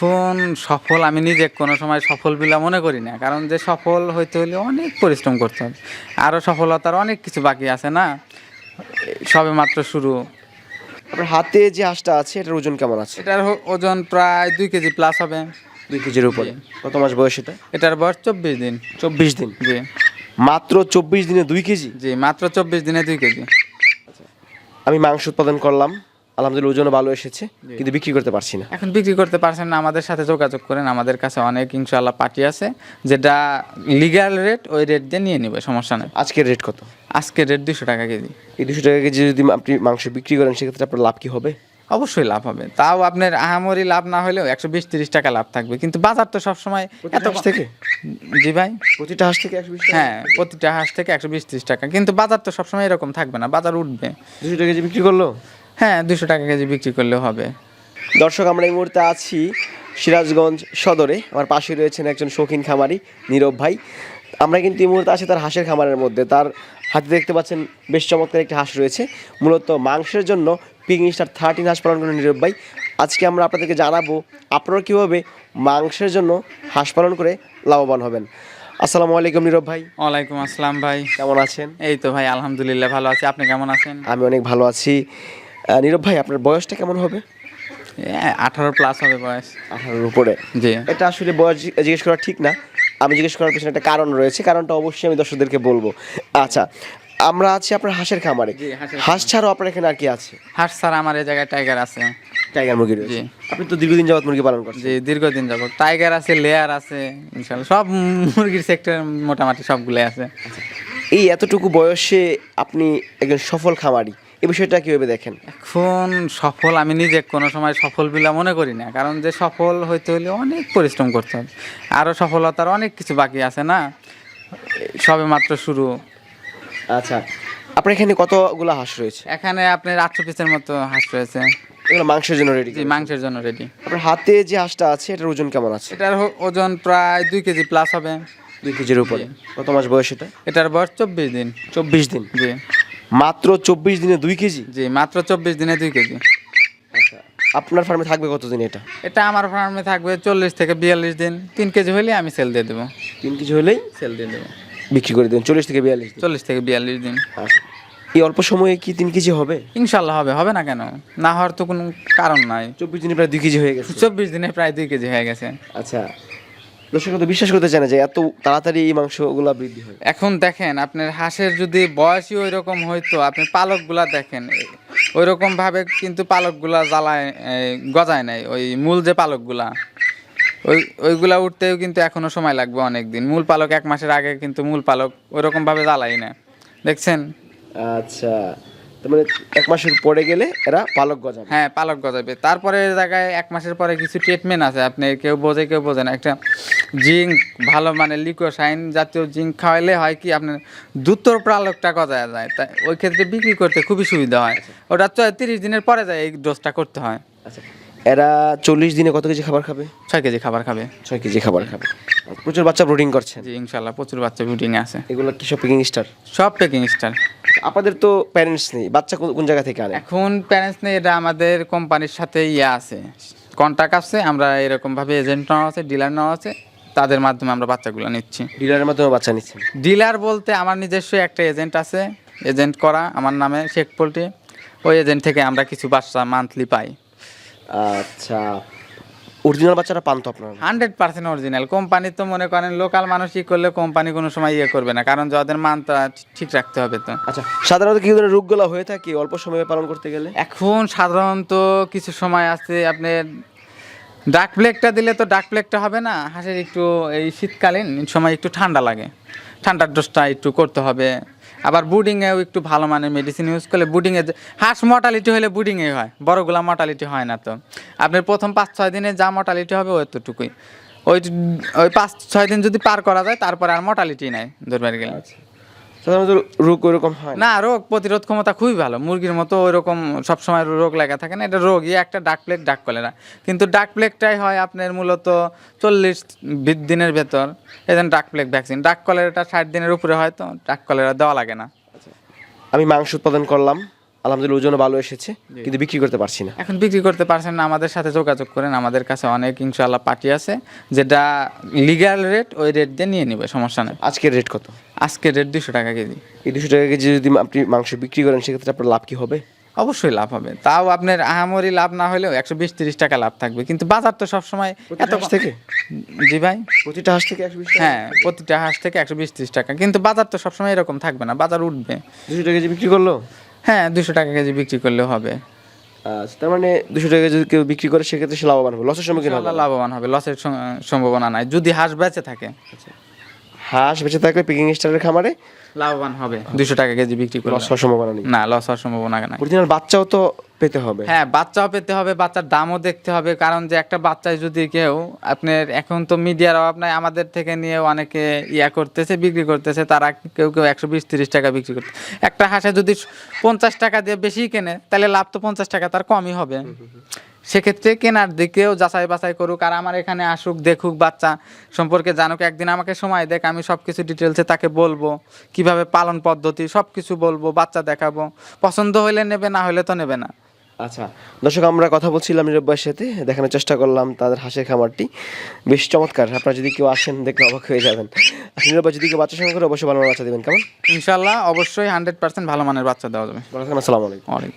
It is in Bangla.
এখন সফল আমি নিজে কোনো সময় সফল বিলা মনে করি না। কারণ যে সফল হইতে হলে অনেক পরিশ্রম করতে হবে। আরও সফলতার অনেক কিছু বাকি আছে না? সবে মাত্র শুরু। আপনার হাতে যে হাঁসটা আছে এটার ওজন কেমন আছে? এটার ওজন প্রায় দুই কেজি প্লাস হবে। দুই কেজির উপরে। কত মাস বয়স এটা? এটার বয়স চব্বিশ দিন। চব্বিশ দিন? জি। মাত্র চব্বিশ দিনে দুই কেজি? জি মাত্র চব্বিশ দিনে দুই কেজি। আমি মাংস উৎপাদন করলাম। আলহামদুলিল্লাহ ওজনও ভালো এসেছে কিন্তু বিক্রি করতে পারছি না। এখন বিক্রি করতে পারছেন না আমাদের সাথে যোগাযোগ করেন আমাদের কাছে অনেক ইনশাল্লাহ পার্টি আছে যেটা লিগ্যাল রেট ওই রেট দিয়ে নিয়ে নিবে সমস্যা নেই। আজকের রেট কত? আজকের রেট দুশো টাকা কেজি। এই দুশো টাকা কেজি যদি আপনি মাংস বিক্রি করেন সেক্ষেত্রে আপনার লাভ কি হবে? অবশ্যই লাভ হবে। তাও আপনার আহামরি লাভ না হলেও একশো বিশ তিরিশ টাকা লাভ থাকবে কিন্তু বাজার তো সবসময় এত থেকে? জি ভাই। প্রতিটা হাঁস থেকে একশো হ্যাঁ প্রতিটা হাঁস থেকে একশো বিশ তিরিশ টাকা কিন্তু বাজার তো সবসময় এরকম থাকবে না বাজার উঠবে। দুশো টাকা কেজি বিক্রি করল? হ্যাঁ দুশো টাকা কেজি বিক্রি করলেও হবে। দর্শক আমরা এই মুহূর্তে আছি সিরাজগঞ্জ সদরে। আমার পাশে রয়েছেন একজন শৌখিন খামারি নীরব ভাই। আমরা কিন্তু এই মুহূর্তে আছি তার হাঁসের খামারের মধ্যে। তার হাতে দেখতে পাচ্ছেন বেশ চমৎকার একটি হাঁস রয়েছে। মূলত মাংসের জন্য পিং স্টার থার্টিন হাঁস পালন করেন নীরব ভাই। আজকে আমরা আপনাদেরকে জানাব আপনারা কীভাবে মাংসের জন্য হাঁস পালন করে লাভবান হবেন। আসসালামু আলাইকুম নীরব ভাই। ওয়ালাইকুম আসসালাম ভাই। কেমন আছেন? এই তো ভাই আলহামদুলিল্লাহ ভালো আছি। আপনি কেমন আছেন? আমি অনেক ভালো আছি। নীরব ভাই আপনার বয়সটা কেমন হবে? আঠারো প্লাস হবে বয়স। আঠারোর উপরে। জি। এটা আসলে বয়স জিজ্ঞেস করা ঠিক না। আমি জিজ্ঞেস করার পেছনে একটা কারণ রয়েছে। কারণটা অবশ্যই আমি দর্শকদেরকে বলব। আচ্ছা আমরা আছি আপনার হাঁসের খামারে। হাঁস ছাড়াও আপনার এখানে আর কি আছে? হাঁস ছাড়া আমার এই জায়গায় টাইগার আছে। টাইগার মুরগি রয়েছে। আপনি তো দীর্ঘদিন যাবত মুরগি পালন করছেন। যে দীর্ঘদিন যাব টাইগার আছে লেয়ার আছে ইনশাল্লাহ সব মুরগির সেক্টর মোটামুটি সবগুলোই আছে। এই এতটুকু বয়সে আপনি একজন সফল খামারি। এই বিষয়টা কীভাবে দেখেন? এখন সফল আমি নিজে কোনো সময় সফল বিলা মনে করি না। কারণ যে সফল হইতে হলে অনেক পরিশ্রম করতে হবে আরও সফলতার অনেক কিছু বাকি আছে না? সবে মাত্র শুরু। আচ্ছা আপনার এখানে কতগুলো হাঁস রয়েছে? এখানে আপনার আটশো পিসের মতো হাঁস রয়েছে। এগুলো মাংসের জন্য রেডি জি মাংসের জন্য রেডি আপনার হাতে যে হাঁসটা আছে এটার ওজন কেমন আছে? এটার ওজন প্রায় দুই কেজি প্লাস হবে। দুই কেজির উপরে। কত মাস বয়স এটা? এটার বয়স চব্বিশ দিন। চব্বিশ দিন। জি। মাত্র চব্বিশ দিনে দুই কেজি? জি মাত্র চব্বিশ দিনে দুই কেজি। আচ্ছা আপনার ফার্মে থাকবে কতদিন এটা? এটা আমার ফার্মে থাকবে চল্লিশ থেকে বিয়াল্লিশ দিন। তিন কেজি হলেই আমি সেল দিয়ে দেবো। তিন কেজি হলেই সেল দিয়ে দেবো। বিক্রি করে দেবেন চল্লিশ থেকে বিয়াল্লিশ চল্লিশ থেকে বিয়াল্লিশ দিন। আচ্ছা এই অল্প সময়ে কি তিন কেজি হবে? ইনশাল্লাহ হবে হবে না কেন? না হওয়ার তো কোনো কারণ নাই। চব্বিশ দিনে প্রায় দুই কেজি হয়ে গেছে। চব্বিশ দিনে প্রায় দুই কেজি হয়ে গেছে। আচ্ছা দর্শক তো বিশ্বাস করতে চায় না যে এত তাড়াতাড়ি এই মাংসগুলা বৃদ্ধি হয়। এখন দেখেন আপনার হাঁসের যদি বয়সই ওই রকম হইতো আপনি পালকগুলা দেখেন ওই রকম ভাবে কিন্তু পালকগুলা জ্বালায় গজায় নাই ওই মূল যে পালকগুলা ওই ওইগুলা উঠতেও কিন্তু এখনও সময় লাগবে অনেক দিন মূল পালক এক মাসের আগে কিন্তু মূল পালক ওই রকম ভাবে জ্বালাই না। দেখছেন? আচ্ছা। মানে এক মাসের পরে গেলে এরা পালক গজাবে। হ্যাঁ পালক গজাবে। তারপরে জায়গায় এক মাসের পরে কিছু ট্রিটমেন্ট আছে আপনি কেউ বোঝে কেউ বোঝে না। একটা জিঙ্ক ভালো মানে লিকোসাইন জাতীয় জিঙ্ক খাওয়াইলে হয় কি আপনার দ্রুত পালকটা গজায় যায়। তাই ওই ক্ষেত্রে বিক্রি করতে খুবই সুবিধা হয়। ওটা চ- তিরিশ দিনের পরে যায় এই ডোজটা করতে হয়। আচ্ছা। এরা চল্লিশ দিনে কত কেজি খাবার খাবে? ছয় কেজি খাবার খাবে। ছয় কেজি খাবার খাবে। প্রচুর বাচ্চা ব্রোডিং করছে জি ইনশাল্লাহ প্রচুর বাচ্চা বুটিংয়ে আছে। এগুলো কি সব পিকিং স্টার সব পেকিং স্টার আপনাদের তো প্যারেন্টস নেই বাচ্চা কোন জায়গা থেকে আনে? এখন প্যারেন্টস নেই এটা আমাদের কোম্পানির সাথে ইয়ে আছে। কন্ট্রাক্ট আছে আমরা এরকমভাবে এজেন্ট নেওয়া আছে ডিলার নেওয়া আছে তাদের মাধ্যমে আমরা বাচ্চাগুলো নিচ্ছি। ডিলারের মাধ্যমে বাচ্চা নিচ্ছি ডিলার বলতে আমার নিজস্ব একটা এজেন্ট আছে এজেন্ট করা আমার নামে শেখ পোল্ট্রি। ওই এজেন্ট থেকে আমরা কিছু বাচ্চা মান্থলি পাই। আচ্ছা। অরিজিনাল বাচ্চাটা পান তো আপনারা? হান্ড্রেড পার্সেন্ট অরিজিনাল কোম্পানি তো মনে করেন লোকাল মানুষই করলে কোম্পানি কোনো সময় ইয়ে করবে না কারণ যাদের মানটা ঠিক রাখতে হবে তো। আচ্ছা সাধারণত কি ধরনের রোগগুলো হয়ে থাকে অল্প সময়ে পালন করতে গেলে? এখন সাধারণত কিছু সময় আছে আপনার ডাক প্লেগটা দিলে তো ডাক প্লেগটা হবে না হাঁসের একটু এই শীতকালীন সময় একটু ঠান্ডা লাগে। ঠান্ডার ডোজটা একটু করতে হবে। আবার বুডিংয়েও একটু ভালো মানের মেডিসিন ইউজ করলে বুডিংয়ে হাঁস মর্টালিটি হলে বুডিংয়ে হয়, বড়গুলা মর্টালিটি হয় না তো। আপনার প্রথম পাঁচ, ছয় দিনে যা মর্টালিটি হবে ওতটুকুই ওই ওই পাঁচ, ছয় দিন যদি পার করা যায়, তারপরে আর মর্টালিটি নাই, ধরবার গেলে। সাধারণত রোগ ওরকম হয় না? না রোগ প্রতিরোধ ক্ষমতা খুবই ভালো। মুরগির মতো ওইরকম সবসময় রোগ লাগা থাকে না এটা রোগই। একটা ডাক প্লেগ ডাক কলেরা কিন্তু ডাক প্লেগটাই হয় আপনার মূলত চল্লিশ দিনের ভেতর। এই জন্য ডাক প্লেগ ভ্যাকসিন ডাক কলেরাটা ষাট দিনের উপরে হয় তো ডাক কলেরা দেওয়া লাগে না। আমি মাংস উৎপাদন করলাম। আলহামদুলিল্লাহ ওজন ভালো এসেছে কিন্তু বিক্রি করতে পারছি না। এখন বিক্রি করতে পারছেন না আমাদের সাথে যোগাযোগ করেন আমাদের কাছে অনেক ইনশাল্লাহ পার্টি আছে যেটা লিগ্যাল রেট ওই রেট দিয়ে নিয়ে নিবে সমস্যা নেই। আজকের রেট কত? আজকে রেট দুশো টাকা কেজি। এই দুশো টাকা কেজি যদি আপনি মাংস বিক্রি করেন সেক্ষেত্রে আপনার লাভ কি হবে? অবশ্যই লাভ হবে। তাও আপনার আহামরি লাভ না হলেও একশো বিশ তিরিশ টাকা লাভ থাকবে কিন্তু বাজার তো সবসময় এত থেকে? জি ভাই? প্রতিটা হাঁস থেকে একশো বিশ হ্যাঁ প্রতিটা হাঁস থেকে একশো বিশ ত্রিশ টাকা কিন্তু বাজার তো সবসময় এরকম থাকবে না বাজার উঠবে। দুশো টাকা কেজি বিক্রি করল? হ্যাঁ দুশো টাকা কেজি বিক্রি করলেও হবে। আচ্ছা তার মানে দুশো টাকা যদি কেউ বিক্রি করে সেক্ষেত্রে সে লাভবান হবে লসের সম্মুখীন হবে। লাভবান হবে লসের সম্ভাবনা নাই যদি হাঁস বেঁচে থাকে। হাঁস বেঁচে থাকলে পিকিং স্টারের খামারে লাভবান হবে দুশো টাকা কেজি বিক্রি করে লস হওয়ার সম্ভাবনা নেই। না লস হওয়ার সম্ভাবনা নাই। প্রতিদিন বাচ্চাও তো পেতে হবে। হ্যাঁ বাচ্চাও পেতে হবে বাচ্চার দামও দেখতে হবে। কারণ যে একটা বাচ্চায় যদি কেউ আপনার এখন তো মিডিয়ার অভাব নাই আমাদের থেকে নিয়ে অনেকে ইয়া করতেছে বিক্রি করতেছে তারা কেউ কেউ একশো বিশ তিরিশ টাকা বিক্রি করতে একটা হাঁসে যদি পঞ্চাশ টাকা দিয়ে বেশি কেনে তাহলে লাভ তো পঞ্চাশ টাকা তার কমই হবে। সেক্ষেত্রে কেনার দিকেও যাচাই বাছাই করুক আর আমার এখানে আসুক দেখুক বাচ্চা সম্পর্কে জানুক একদিন আমাকে সময় দেখ আমি সব কিছু ডিটেলসে তাকে বলব কীভাবে পালন পদ্ধতি সব কিছু বলব বাচ্চা দেখাবো। পছন্দ হলে নেবে না হলে তো নেবে না। আচ্ছা দর্শক আমরা কথা বলছিলাম নীরব ভাইয়ের সাথে দেখানোর চেষ্টা করলাম তাদের হাঁসের খামারটি। বেশ চমৎকার আপনারা যদি কেউ আসেন দেখলে অবাক হয়ে যাবেন। নীরব ভাই যদি কেউ বাচ্চা সঙ্গে করে অবশ্যই ভালো বাচ্চা দেবেন কেমন? ইনশাল্লাহ অবশ্যই হান্ড্রেড পার্সেন্ট ভালো মানের বাচ্চা দেওয়া যাবে। আসসালামাইকুম আসসালামু আলাইকুম।